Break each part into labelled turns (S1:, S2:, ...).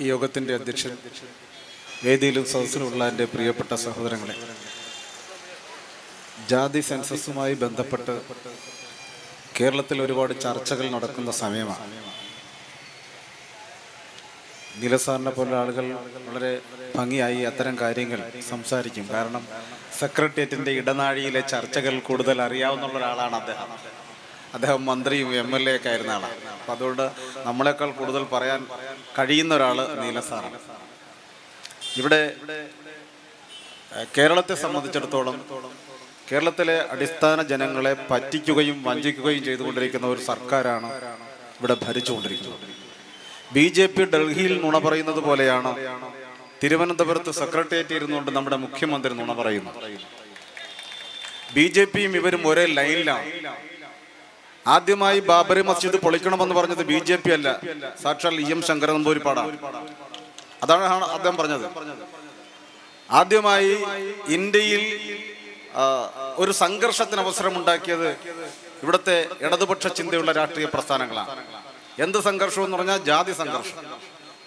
S1: ഈ യോഗത്തിന്റെ അധ്യക്ഷൻ വേദിയിലും സദസ്സിലുമുള്ള എന്റെ പ്രിയപ്പെട്ട സഹോദരങ്ങളെ ജാതി സെൻസസുമായി ബന്ധപ്പെട്ട് കേരളത്തിൽ ഒരുപാട് ചർച്ചകൾ നടക്കുന്ന സമയമാണ്. നിലസാറിനെ പോലുള്ള ആളുകൾ വളരെ ഭംഗിയായി അത്തരം കാര്യങ്ങൾ സംസാരിക്കും. കാരണം സെക്രട്ടേറിയറ്റിന്റെ ഇടനാഴിയിലെ ചർച്ചകൾ കൂടുതൽ അറിയാവുന്ന ഒരാളാണ് അദ്ദേഹം. അദ്ദേഹം മന്ത്രിയും എം എൽ എ ഒക്കെ ആയിരുന്ന ആളാണ് അപ്പം അതുകൊണ്ട് നമ്മളെക്കാൾ കൂടുതൽ പറയാൻ കഴിയുന്ന ഒരാൾ നീലസാറാണ് ഇവിടെ കേരളത്തെ സംബന്ധിച്ചിടത്തോളം കേരളത്തിലെ അടിസ്ഥാന ജനങ്ങളെ പറ്റിക്കുകയും വഞ്ചിക്കുകയും ചെയ്തുകൊണ്ടിരിക്കുന്ന ഒരു സർക്കാരാണ് ഇവിടെ ഭരിച്ചുകൊണ്ടിരിക്കുന്നത്. ബി ജെ പി ഡൽഹിയിൽ നുണ പറയുന്നത് പോലെയാണ് തിരുവനന്തപുരത്ത് സെക്രട്ടേറിയറ്റ് ഇരുന്നുകൊണ്ട് നമ്മുടെ മുഖ്യമന്ത്രി നുണ പറയുന്നു ബി ജെ പിയും ഇവരും ഒരേ ലൈനിലാണ്. ആദ്യമായി ബാബറി മസ്ജിദ് പൊളിക്കണമെന്ന് പറഞ്ഞത് ബി ജെ പി അല്ല. സാക്ഷാൽ ഇ എം ശങ്കരൻ നമ്പൂരിപ്പാടാണ് അതാണ് അദ്ദേഹം പറഞ്ഞത്. ആദ്യമായി ഇന്ത്യയിൽ ഒരു സംഘർഷത്തിന് അവസരമുണ്ടാക്കിയത് ഇവിടുത്തെ ഇടതുപക്ഷ ചിന്തയുള്ള രാഷ്ട്രീയ പ്രസ്ഥാനങ്ങളാണ്. എന്ത് സംഘർഷം എന്ന് പറഞ്ഞാൽ ജാതി സംഘർഷം.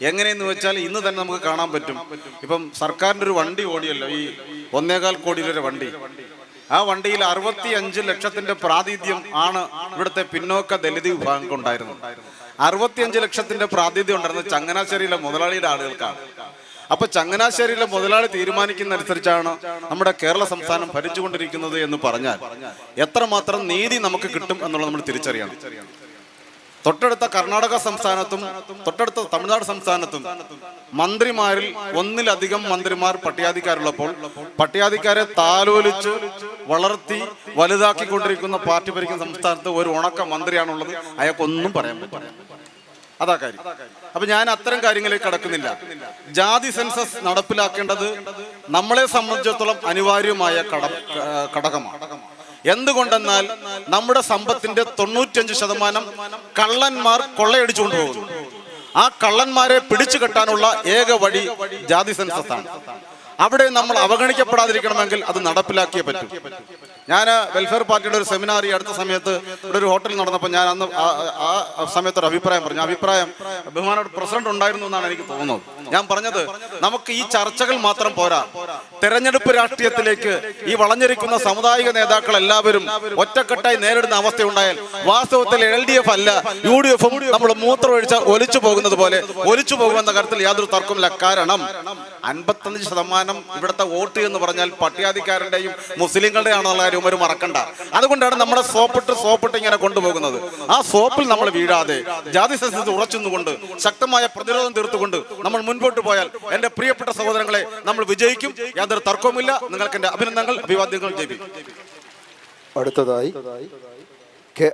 S1: എങ്ങനെയെന്ന് വെച്ചാൽ ഇന്ന് തന്നെ നമുക്ക് കാണാൻ പറ്റും. ഇപ്പം സർക്കാരിന്റെ ഒരു വണ്ടി ഓടിയല്ലോ ഈ ഒന്നേകാൽ കോടിയിലൊരു വണ്ടി. ആ വണ്ടിയിൽ അറുപത്തി അഞ്ച് ലക്ഷത്തിന്റെ പ്രാതിനിധ്യം ആണ് ഇവിടുത്തെ പിന്നോക്ക ദലിത് വിഭാഗങ്ങൾക്ക് ഉണ്ടായിരുന്നത്. അറുപത്തിയഞ്ച് ലക്ഷത്തിന്റെ പ്രാതിനിധ്യം ഉണ്ടായിരുന്നത് ചങ്ങനാശ്ശേരിയിലെ മുതലാളിയുടെ ആളുകൾക്കാണ്. അപ്പൊ ചങ്ങനാശ്ശേരിയിലെ മുതലാളി തീരുമാനിക്കുന്ന അനുസരിച്ചാണ് നമ്മുടെ കേരള സംസ്ഥാനം ഭരിച്ചുകൊണ്ടിരിക്കുന്നത് എന്ന് പറഞ്ഞാൽ എത്രമാത്രം നീതി നമുക്ക് കിട്ടും എന്നുള്ളത് നമ്മൾ തിരിച്ചറിയണം. തൊട്ടടുത്ത കർണാടക സംസ്ഥാനത്തും തൊട്ടടുത്ത തമിഴ്നാട് സംസ്ഥാനത്തും മന്ത്രിമാരിൽ ഒന്നിലധികം മന്ത്രിമാർ പട്ടികാധികാരുള്ളപ്പോൾ പട്ടികാധികാരെ താലോലിച്ച് വളർത്തി വലുതാക്കിക്കൊണ്ടിരിക്കുന്ന പാർട്ടി ഭരിക്കുന്ന സംസ്ഥാനത്ത് ഒരു ഉണക്ക മന്ത്രിയാണുള്ളത്. അയാൾക്കൊന്നും പറയാൻ പറ്റില്ല. അതാ കാര്യം. അപ്പൊ ഞാൻ അത്തരം കാര്യങ്ങളിലേക്ക് കടക്കുന്നില്ല. ജാതി സെൻസസ് നടപ്പിലാക്കേണ്ടത് നമ്മളെ സംബന്ധിച്ചിടത്തോളം അനിവാര്യമായ കട ഘടകമാണ്. എന്തുകൊണ്ടെന്നാൽ നമ്മുടെ സമ്പത്തിന്റെ തൊണ്ണൂറ്റഞ്ച് ശതമാനം കള്ളന്മാർ കൊള്ളയടിച്ചുകൊണ്ട് പോകുന്നു. ആ കള്ളന്മാരെ പിടിച്ചു കെട്ടാനുള്ള ഏക വഴി ജാതി സെൻസസ് ആണ്. അവിടെ നമ്മൾ അവഗണിക്കപ്പെടാതിരിക്കണമെങ്കിൽ അത് നടപ്പിലാക്കിയേ പറ്റൂ. ഞാൻ വെൽഫെയർ പാർട്ടിയുടെ ഒരു സെമിനാർ ഈ അടുത്ത സമയത്ത് ഇവിടെ ഒരു ഹോട്ടലിൽ നടന്നപ്പോൾ ഞാൻ അന്ന് ആ- സമയത്ത് ഒരു അഭിപ്രായം പറഞ്ഞു. അഭിപ്രായം ബഹുമാനോട് പ്രസിഡന്റ് ഉണ്ടായിരുന്നു എന്നാണ് എനിക്ക് തോന്നുന്നത്. ഞാൻ പറഞ്ഞത് നമുക്ക് ഈ ചർച്ചകൾ മാത്രം പോരാ. തെരഞ്ഞെടുപ്പ് രാഷ്ട്രീയത്തിലേക്ക് ഈ വളഞ്ഞിരിക്കുന്ന സാമുദായിക നേതാക്കൾ എല്ലാവരും ഒറ്റക്കെട്ടായി നേരിടുന്ന അവസ്ഥ ഉണ്ടായാൽ വാസ്തവത്തിൽ എൽ ഡി എഫ് അല്ല യു ഡി എഫും നമ്മൾ മൂത്രമൊഴിച്ച ഒലിച്ചു പോകുന്നത് പോലെ ഒലിച്ചു പോകുമെന്ന കാര്യത്തിൽ യാതൊരു തർക്കമില്ല കാരണം അൻപത്തഞ്ച് ശതമാനം ഇവിടുത്തെ വോട്ട് എന്ന് പറഞ്ഞാൽ പട്ടികാധികാരന്റെയും മുസ്ലിങ്ങളുടെയും ആണെന്നുള്ള കാര്യം ഒരു മറക്കണ്ട. അതുകൊണ്ടാണ് നമ്മുടെ സോപ്പിട്ട് സോപ്പിട്ട് ഇങ്ങനെ കൊണ്ടുപോകുന്നത്. ആ സോപ്പിൽ നമ്മൾ വീഴാതെ ജാതി സസ്യത്തിൽ ഉറച്ചുന്നുകൊണ്ട് ശക്തമായ പ്രതിരോധം തീർത്തുകൊണ്ട് നമ്മൾ മുൻപോട്ട് പോയാൽ എന്റെ പ്രിയപ്പെട്ട സഹോദരങ്ങളെ നമ്മൾ വിജയിക്കും. യാതൊരു തർക്കവുമില്ല. നിങ്ങൾക്ക് എന്റെ അഭിനന്ദനങ്ങൾ. അഭിവാദ്യങ്ങൾ. ജയിപ്പിക്കും
S2: അടുത്തതായി